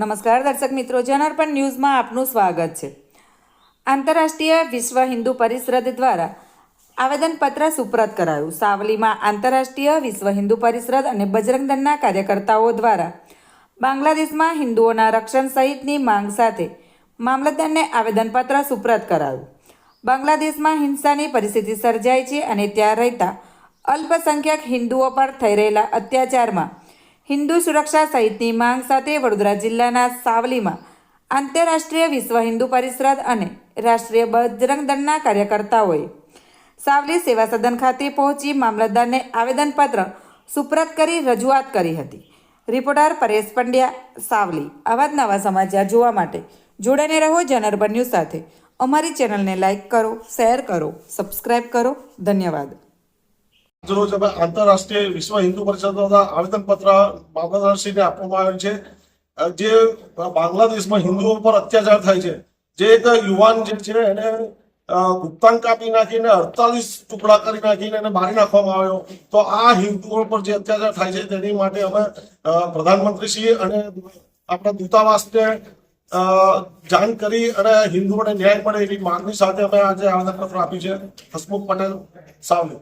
નમસ્કાર દર્શક મિત્રો, જનાર્પણ ન્યૂઝમાં આપનું સ્વાગત છે. આંતરરાષ્ટ્રીય વિશ્વ હિન્દુ પરિષદ દ્વારા આવેદનપત્ર સુપ્રત કરાયું. સાવલીમાં આંતરરાષ્ટ્રીય વિશ્વ હિન્દુ પરિષદ અને બજરંગ દળના કાર્યકર્તાઓ દ્વારા બાંગ્લાદેશમાં હિન્દુઓના રક્ષણ સહિતની માંગ સાથે મામલતદારને આવેદનપત્ર સુપ્રત કરાયું. બાંગ્લાદેશમાં હિંસાની પરિસ્થિતિ સર્જાઈ છે અને ત્યાં રહેતા અલ્પસંખ્યક હિન્દુઓ પર થઈ રહેલા અત્યાચારમાં હિન્દુ સુરક્ષા સહિતની માંગ સાથે વડોદરા જિલ્લાના સાવલીમાં આંતરરાષ્ટ્રીય વિશ્વ હિન્દુ પરિષદ અને રાષ્ટ્રીય બજરંગ દળના કાર્યકર્તાઓએ સાવલી સેવા સદન ખાતે પહોંચી મામલતદારને આવેદનપત્ર સુપ્રત કરી રજૂઆત કરી હતી. રિપોર્ટર પરેશ પંડ્યા, સાવલી. આવા જ નવા સમાચાર જોવા માટે જોડાને રહો જનરબન ન્યૂઝ સાથે. અમારી ચેનલને લાઇક કરો, શેર કરો, સબસ્ક્રાઇબ કરો. ધન્યવાદ. આંતરરાષ્ટ્રીય વિશ્વ હિન્દુ પરિષદ આવેદનપત્ર મામલતદારશ્રીને આપવામાં આવેલ છે. જે બાંગ્લાદેશમાં હિન્દુઓ પર અત્યાચાર થાય છે. જે એક યુવાન જે છે એને ગુપ્તાંગ કાપી નાખીને અડતાલીસ ટુકડા કરી નાખીને એને મારી નાખવામાં આવ્યો. તો આ હિન્દુઓ પર જે અત્યાચાર થાય છે તેની માટે અમે પ્રધાનમંત્રી પ્રધાનમંત્રીશ્રી અને આપણા દૂતાવાસને જાણ કરી અને હિન્દુઓને ન્યાય મળે એવી માંગણી સાથે અમે આજે આવેદનપત્ર આપ્યું છે. હસમુખ પટેલ, સાવલી.